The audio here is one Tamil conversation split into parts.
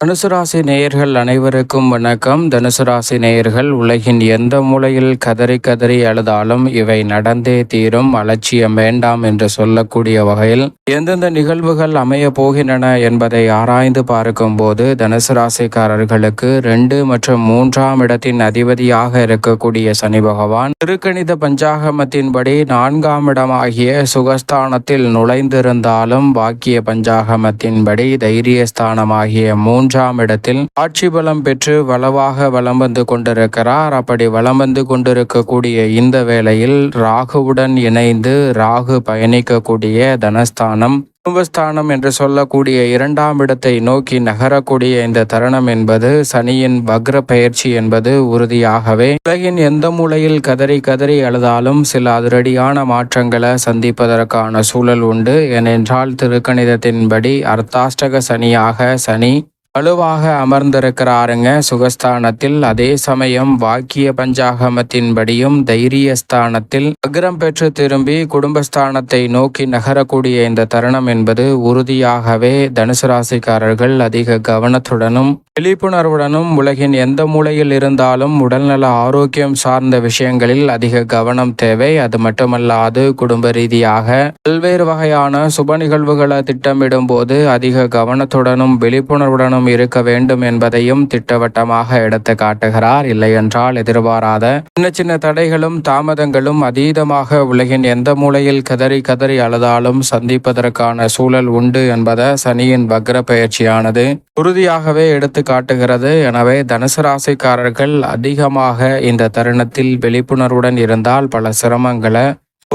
தனுசுராசி நேயர்கள் அனைவருக்கும் வணக்கம். தனுசுராசி நேயர்கள் உலகின் எந்த மூலையில் கதறி கதறி அழுதாலும் இவை நடந்தே தீரும். அலட்சியம் வேண்டாம் என்று சொல்லக்கூடிய வகையில் எந்தெந்த நிகழ்வுகள் அமைய போகின்றன என்பதை ஆராய்ந்து பார்க்கும்போது தனுசு ராசிக்காரர்களுக்கு ரெண்டு மற்றும் மூன்றாம் இடத்தின் அதிபதியாக இருக்கக்கூடிய சனி பகவான் திருக்கணித பஞ்சாகமத்தின்படி நான்காம் இடமாகிய சுகஸ்தானத்தில் நுழைந்திருந்தாலும் பாக்கிய பஞ்சாகமத்தின்படி தைரியஸ்தானமாகிய மூன்று மூன்றாம் இடத்தில் ஆட்சி பலம் பெற்று வளவாக வலம் வந்து கொண்டிருக்கிறார். அப்படி வலம் வந்து கொண்டிருக்கக்கூடிய இந்த வேளையில் ராகுவுடன் இணைந்து ராகு பயணிக்கக்கூடிய தனஸ்தானம் குடும்பஸ்தானம் என்று சொல்லக்கூடிய இரண்டாம் இடத்தை நோக்கி நகரக்கூடிய இந்த தருணம் என்பது சனியின் வக்ர பயிற்சி என்பது உறுதியாகவே. உலகின் எந்த மூலையில் கதறி கதறி அழுதாலும் சில அதிரடியான மாற்றங்களை சந்திப்பதற்கான சூழல் உண்டு. ஏனென்றால் திருக்கணிதத்தின்படி அர்த்தாஷ்டக சனியாக சனி வலுவாக அமர்ந்திருக்கிறாருங்க. சுகஸ்தானத்தில் அதே சமயம் வாக்கிய பஞ்சாகமத்தின்படியும் தைரியஸ்தானத்தில் அக்ரம் பெற்று திரும்பி குடும்பஸ்தானத்தை நோக்கி நகரக்கூடிய இந்த தருணம் என்பது உறுதியாகவே தனுசு ராசிக்காரர்கள் அதிக கவனத்துடனும் விழிப்புணர்வுடனும் உலகின் எந்த மூலையில் இருந்தாலும் உடல்நல ஆரோக்கியம் சார்ந்த விஷயங்களில் அதிக கவனம் தேவை. அது மட்டுமல்லாது குடும்ப ரீதியாக பல்வேறு வகையான சுப நிகழ்வுகளை திட்டமிடும் போது அதிக கவனத்துடனும் விழிப்புணர்வுடனும் இருக்க வேண்டும் என்பதையும் திட்டவட்டமாக எடுத்து காட்டுகிறார். இல்லையென்றால் எதிர்பாராத சின்ன சின்ன தடைகளும் தாமதங்களும் அதீதமாக உலகின் எந்த மூலையில் கதறி கதறி அழுதாலும் சந்திப்பதற்கான சூழல் உண்டு என்பதை சனியின் வக்ர பயிற்சியானது உறுதியாகவே எடுத்து காட்டுகிறது. எனவே தனுசு ராசிக்காரர்கள் அதிகமாக இந்த தருணத்தில் விழிப்புணர்வுடன் இருந்தால் பல சிரமங்களை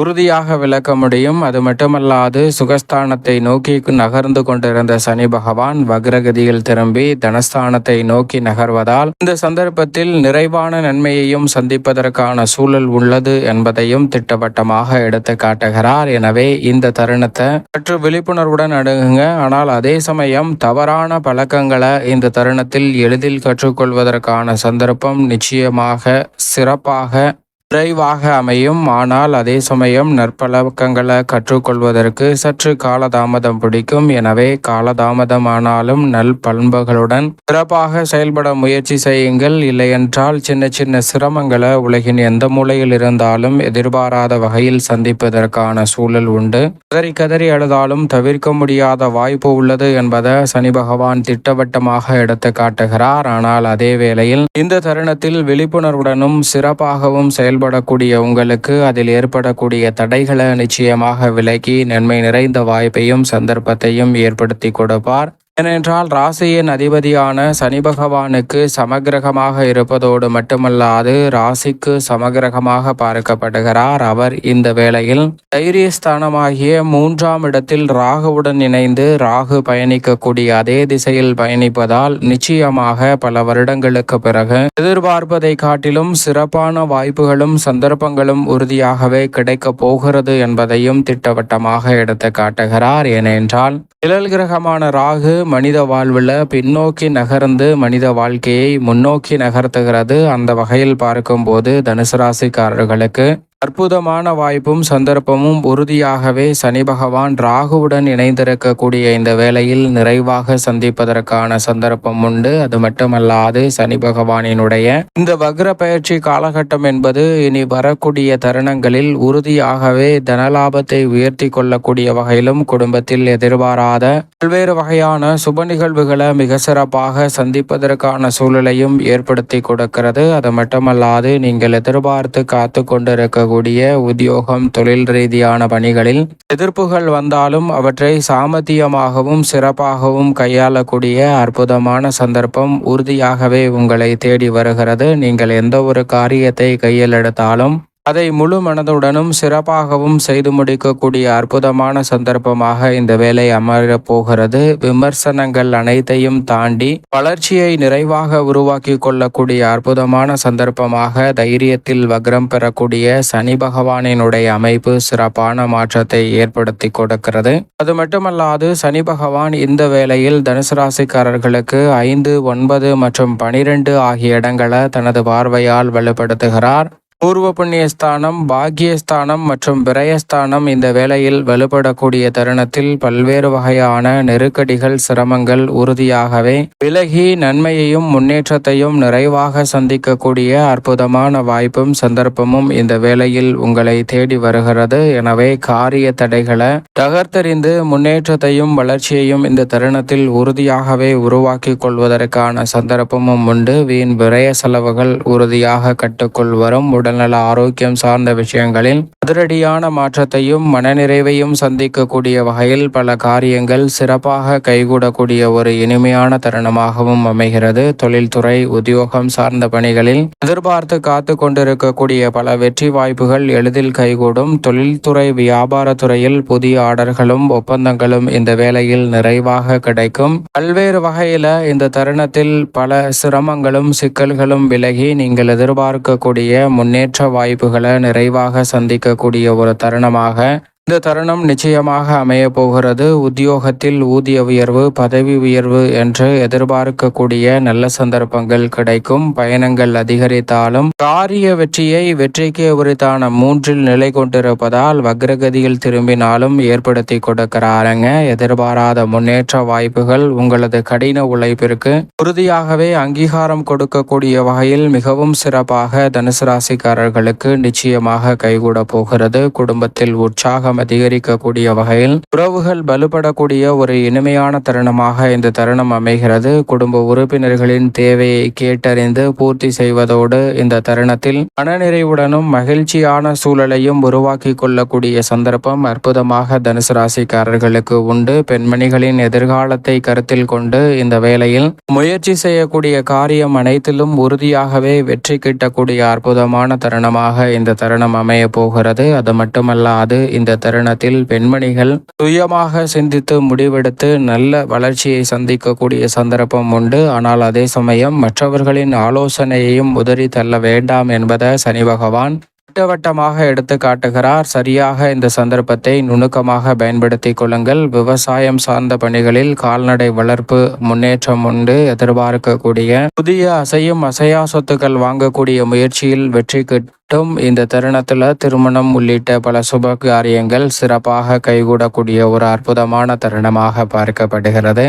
உறுதியாக விளக்க முடியும். அது மட்டுமல்லாது சுகஸ்தானத்தை நோக்கி நகர்ந்து கொண்டிருந்த சனி பகவான் வக்ரகதியில் திரும்பி தனஸ்தானத்தை நோக்கி நகர்வதால் இந்த சந்தர்ப்பத்தில் நிறைவான நன்மையையும் சந்திப்பதற்கான சூழல் உள்ளது என்பதையும் திட்டவட்டமாக எடுத்து காட்டுகிறார். எனவே இந்த தருணத்தை சற்று விழிப்புணர்வுடன் அணுகுங்க ஆனால் அதே சமயம் தவறான பழக்கங்களை இந்த தருணத்தில் எளிதில் கற்றுக்கொள்வதற்கான சந்தர்ப்பம் நிச்சயமாக சிறப்பாக விரைவாக அமையும். ஆனால் அதே சமயம் நற்பழக்கங்களை கற்றுக்கொள்வதற்கு சற்று காலதாமதம் பிடிக்கும். எனவே காலதாமதமானாலும் நல் பண்புகளுடன் சிறப்பாக செயல்பட முயற்சி செய்யுங்கள். இல்லையென்றால் சின்ன சின்ன சிரமங்களை உலகின் எந்த மூலையில் இருந்தாலும் எதிர்பாராத வகையில் சந்திப்பதற்கான சூழல் உண்டு. கதறி கதறி அழுதாலும் தவிர்க்க முடியாத வாய்ப்பு உள்ளது என்பதை சனி பகவான் திட்டவட்டமாக எடுத்து காட்டுகிறார். ஆனால் அதே வேளையில் இந்த தருணத்தில் விழிப்புணர்வுடனும் சிறப்பாகவும் செயல்பட செயல்படக்கூடிய உங்களுக்கு அதில் ஏற்படக்கூடிய தடைகளை நிச்சயமாக விலக்கி நன்மை நிறைந்த வாய்ப்பையும் சந்தர்ப்பத்தையும் ஏற்படுத்தி கொடுப்பார். ஏனென்றால் ராசியின் அதிபதியான சனி பகவானுக்கு சமகிரகமாக இருப்பதோடு மட்டுமல்லாது ராசிக்கு சமகிரகமாக பார்க்கப்படுகிறார். அவர் இந்த வேளையில் தைரியஸ்தானமாகிய மூன்றாம் இடத்தில் ராகுவுடன் இணைந்து ராகு பயணிக்கக்கூடிய அதே திசையில் பயணிப்பதால் நிச்சயமாக பல வருடங்களுக்கு பிறகு எதிர்பார்ப்பதை காட்டிலும் சிறப்பான வாய்ப்புகளும் சந்தர்ப்பங்களும் உறுதியாகவே கிடைக்கப் போகிறது என்பதையும் திட்டவட்டமாக எடுத்து காட்டுகிறார். ஏனென்றால் நிழல் கிரகமான ராகு மனித வாழ்வில் பின்னோக்கி நகர்ந்து மனித வாழ்க்கையை முன்னோக்கி நகர்த்துகிறது. அந்த வகையில் பார்க்கும்போது தனுசு ராசிக்காரர்களுக்கு அற்புதமான வாய்ப்பும் சந்தர்ப்பமும் உறுதியாகவே சனி பகவான் ராகுவுடன் இணைந்திருக்கக்கூடிய இந்த வேளையில் நிறைவாக சந்திப்பதற்கான சந்தர்ப்பம் உண்டு. அது மட்டுமல்லாது சனி பகவானினுடைய இந்த வக்ர பயிற்சி காலகட்டம் என்பது இனி வரக்கூடிய தருணங்களில் உறுதியாகவே தனலாபத்தை உயர்த்தி கொள்ளக்கூடிய வகையிலும் குடும்பத்தில் எதிர்பாராத பல்வேறு வகையான சுப நிகழ்வுகளை மிக சிறப்பாக சந்திப்பதற்கான சூழலையும் ஏற்படுத்தி கொடுக்கிறது. அது மட்டுமல்லாது நீங்கள் எதிர்பார்த்து காத்து கொண்டிருக்க இருக்கக்கூடிய உத்தியோகம் தொழில் ரீதியான பணிகளில் எதிர்ப்புகள் வந்தாலும் அவற்றை சாமத்தியமாகவும் சிறப்பாகவும் கையாளக்கூடிய அற்புதமான சந்தர்ப்பம் உறுதியாகவே உங்களை தேடி வருகிறது. நீங்கள் எந்த ஒரு காரியத்தை கையில் எடுத்தாலும் அதை முழு மனதுடனும் சிறப்பாகவும் செய்து முடிக்கக்கூடிய அற்புதமான சந்தர்ப்பமாக இந்த வேலை அமரப் போகிறது. விமர்சனங்கள் அனைத்தையும் தாண்டி வளர்ச்சியை நிறைவாக உருவாக்கி கொள்ளக்கூடிய அற்புதமான சந்தர்ப்பமாக தைரியத்தில் வக்ரம் பெறக்கூடிய சனி பகவானினுடைய அமைப்பு சிறப்பான மாற்றத்தை ஏற்படுத்தி கொடுக்கிறது. அது மட்டுமல்லாது சனி பகவான் இந்த வேளையில் தனுசு ராசிக்காரர்களுக்கு ஐந்து ஒன்பது மற்றும் பனிரெண்டு ஆகிய இடங்களை தனது பார்வையால் வலுப்படுத்துகிறார். பூர்வ புண்ணியஸ்தானம் பாக்கியஸ்தானம் மற்றும் விரயஸ்தானம் இந்த வேளையில் வலுப்படக்கூடிய தருணத்தில் பல்வேறு வகையான நெருக்கடிகள் சிரமங்கள் உறுதியாகவே விலகி நன்மையையும் முன்னேற்றத்தையும் நிறைவாக சந்திக்கக்கூடிய அற்புதமான வாய்ப்பும் சந்தர்ப்பமும் இந்த வேளையில் உங்களை தேடி வருகிறது. எனவே காரிய தடைகளை தகர்த்தறிந்து முன்னேற்றத்தையும் வளர்ச்சியையும் இந்த தருணத்தில் உறுதியாகவே உருவாக்கி கொள்வதற்கான சந்தர்ப்பமும் உண்டு. வீண் விரய செலவுகள் உறுதியாக கட்டுக்குள் வரும். உடல்நல ஆரோக்கியம் சார்ந்த விஷயங்களில் அதிரடியான மாற்றத்தையும் மனநிறைவையும் சந்திக்கக்கூடிய வகையில் பல காரியங்கள் சிறப்பாக கைகூடக்கூடிய ஒரு இனிமையான தருணமாகவும் அமைகிறது. தொழில்துறை உத்தியோகம் சார்ந்த பணிகளில் எதிர்பார்த்து காத்து கொண்டிருக்கக்கூடிய பல வெற்றி வாய்ப்புகள் எளிதில் கைகூடும். தொழில்துறை வியாபாரத்துறையில் புதிய ஆர்டர்களும் ஒப்பந்தங்களும் இந்த வேளையில் நிறைவாக கிடைக்கும். பல்வேறு வகையில இந்த தருணத்தில் பல சிரமங்களும் சிக்கல்களும் விலகி நீங்கள் எதிர்பார்க்கக்கூடிய முன்னேற்ற வாய்ப்புகளை நிறைவாக சந்திக்கக்கூடிய ஒரு தருணமாக இந்த தருணம் நிச்சயமாக அமைய போகிறது. உத்தியோகத்தில் ஊதிய உயர்வு பதவி உயர்வு என்று எதிர்பார்க்கக்கூடிய நல்ல சந்தர்ப்பங்கள் கிடைக்கும். பயணங்கள் அதிகரித்தாலும் காரிய வெற்றியை வெற்றிக்கு உரித்தான மூன்றில் நிலை கொண்டிருப்பதால் வக்ரகதியில் திரும்பினாலும் ஏற்படுத்தி கொடுக்கிறாருங்க. எதிர்பாராத முன்னேற்ற வாய்ப்புகள் உங்களது கடின உழைப்பிற்கு உறுதியாகவே அங்கீகாரம் கொடுக்கக்கூடிய வகையில் மிகவும் சிறப்பாக தனுசு ராசிக்காரர்களுக்கு நிச்சயமாக கைகூட போகிறது. குடும்பத்தில் உற்சாகம் உற்சாகம் அதிகரிக்கக்கூடிய வகையில் உறவுகள் வலுப்படக்கூடிய ஒரு இனிமையான தருணமாக இந்த தருணம் அமைகிறது. குடும்ப உறுப்பினர்களின் தேவையை கேட்டறிந்து பூர்த்தி செய்வதோடு இந்த தருணத்தில் மனநிறைவுடனும் மகிழ்ச்சியான சூழலையும் உருவாக்கி கொள்ளக்கூடிய சந்தர்ப்பம் அற்புதமாக தனுசு ராசிக்காரர்களுக்கு உண்டு. பெண்மணிகளின் எதிர்காலத்தை கருத்தில் கொண்டு இந்த வேளையில் முயற்சி செய்யக்கூடிய காரியம் அனைத்திலும் உறுதியாகவே வெற்றி கிட்டக்கூடிய அற்புதமான தருணமாக இந்த தருணம் அமைய போகிறது. அது மட்டுமல்லாது இந்த தருணத்தில் பெண்மணிகள் சுயமாக சிந்தித்து முடிவெடுத்து நல்ல வளர்ச்சியை சந்திக்கக்கூடிய சந்தர்ப்பம் உண்டு. ஆனால் அதே சமயம் மற்றவர்களின் ஆலோசனையையும் உதறி தள்ள வேண்டாம் என்பதை சனி பகவான் திட்டவட்டமாக எடுத்து காட்டுகிறார். சரியாக இந்த சந்தர்ப்பத்தை நுணுக்கமாக பயன்படுத்தி கொள்ளுங்கள். விவசாயம் சார்ந்த பணிகளில் கால்நடை வளர்ப்பு முன்னேற்றம் உண்டு. எதிர்பார்க்கக்கூடிய புதிய அசையும் அசையா சொத்துக்கள் வாங்கக்கூடிய முயற்சியில் வெற்றி கிட்டும். இந்த தருணத்தில் திருமணம் உள்ளிட்ட பல சுப காரியங்கள் சிறப்பாக கைகூடக்கூடிய ஒரு அற்புதமான தருணமாக பார்க்கப்படுகிறது.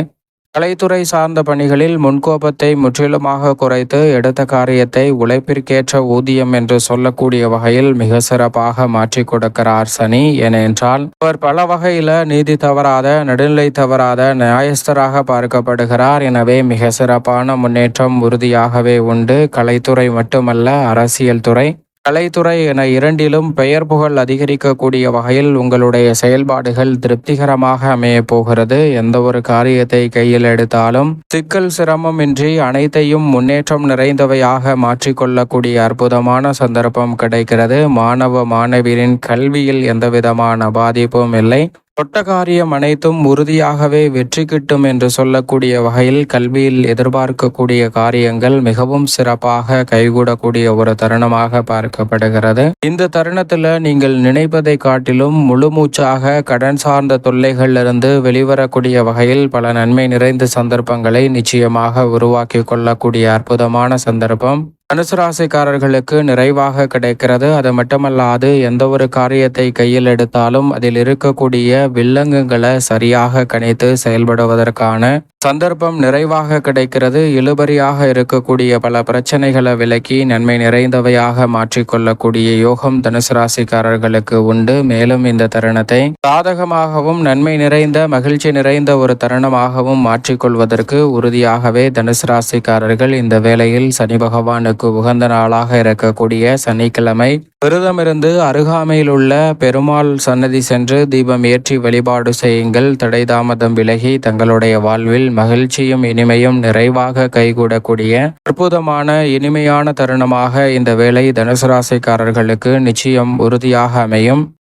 கலைத்துறை சார்ந்த பணிகளில் முன்கோபத்தை முற்றிலுமாக குறைத்து எடுத்த காரியத்தை உழைப்பிற்கேற்ற ஊதியம் என்று சொல்லக்கூடிய வகையில் மிக சிறப்பாக மாற்றி கொடுக்கிறார் சனி. ஏனென்றால் அவர் பல வகையில நீதி தவறாத நடுநிலை தவறாத நியாயஸ்தராக பார்க்கப்படுகிறார். எனவே மிக சிறப்பான முன்னேற்றம் உறுதியாகவே உண்டு. கலைத்துறை மட்டுமல்ல அரசியல் துறை கலைத்துறை என இரண்டிலும் பெயர் புகழ் அதிகரிக்கக்கூடிய வகையில் உங்களுடைய செயல்பாடுகள் திருப்திகரமாக அமைய போகிறது. எந்த ஒரு காரியத்தை கையில் எடுத்தாலும் சிக்கல் சிரமமின்றி அனைத்தையும் முன்னேற்றம் நிறைந்தவையாக மாற்றிக்கொள்ளக்கூடிய அற்புதமான சந்தர்ப்பம் கிடைக்கிறது. மாணவ மாணவியரின் கல்வியில் எந்தவிதமான பாதிப்பும் இல்லை. தொட்ட காரியம் அனைத்தும் உறுதியாகவே வெற்றி கிட்டும் என்று சொல்லக்கூடிய வகையில் கல்வியில் எதிர்பார்க்கக்கூடிய காரியங்கள் மிகவும் சிறப்பாக கைகூடக்கூடிய ஒரு தருணமாக பார்க்கப்படுகிறது. இந்த தருணத்தில் நீங்கள் நினைப்பதை காட்டிலும் முழுமூச்சாக கடன் சார்ந்த தொல்லைகளிலிருந்து வெளிவரக்கூடிய வகையில் பல நன்மை நிறைந்த சந்தர்ப்பங்களை நிச்சயமாக உருவாக்கி கொள்ளக்கூடிய அற்புதமான சந்தர்ப்பம். அனுசராசிக்காரர்களுக்கு நிறைவாக கிடைக்கிறது. அது மட்டுமல்லாது எந்த ஒரு காரியத்தை கையில் எடுத்தாலும் அதில் இருக்கக்கூடிய வில்லங்கங்களை சரியாக கணித்து செயல்படுவதற்கான சந்தர்ப்பம் நிறைவாக கிடைக்கிறது. இழுபறியாக இருக்கக்கூடிய பல பிரச்சனைகளை விலக்கி நன்மை நிறைந்தவையாக மாற்றிக்கொள்ளக்கூடிய யோகம் தனுசு ராசிக்காரர்களுக்கு உண்டு. மேலும் இந்த தருணத்தை சாதகமாகவும் நன்மை நிறைந்த மகிழ்ச்சி நிறைந்த ஒரு தருணமாகவும் மாற்றிக்கொள்வதற்கு உறுதியாகவே தனுசு ராசிக்காரர்கள் இந்த வேளையில் சனி பகவானுக்கு உகந்த நாளாக இருக்கக்கூடிய சனிக்கிழமை விரதமிருந்து அருகாமையில் உள்ள பெருமாள் சன்னதி சென்று தீபம் ஏற்றி வழிபாடு செய்யுங்கள். தடை தாமதம் விலகி தங்களுடைய வாழ்வில் மகிழ்ச்சியும் இனிமையும் நிறைவாக கைகூடக்கூடிய அற்புதமான இனிமையான தருணமாக இந்த வேலை தனுசு ராசிக்காரர்களுக்கு நிச்சயம் உறுதியாக அமையும்.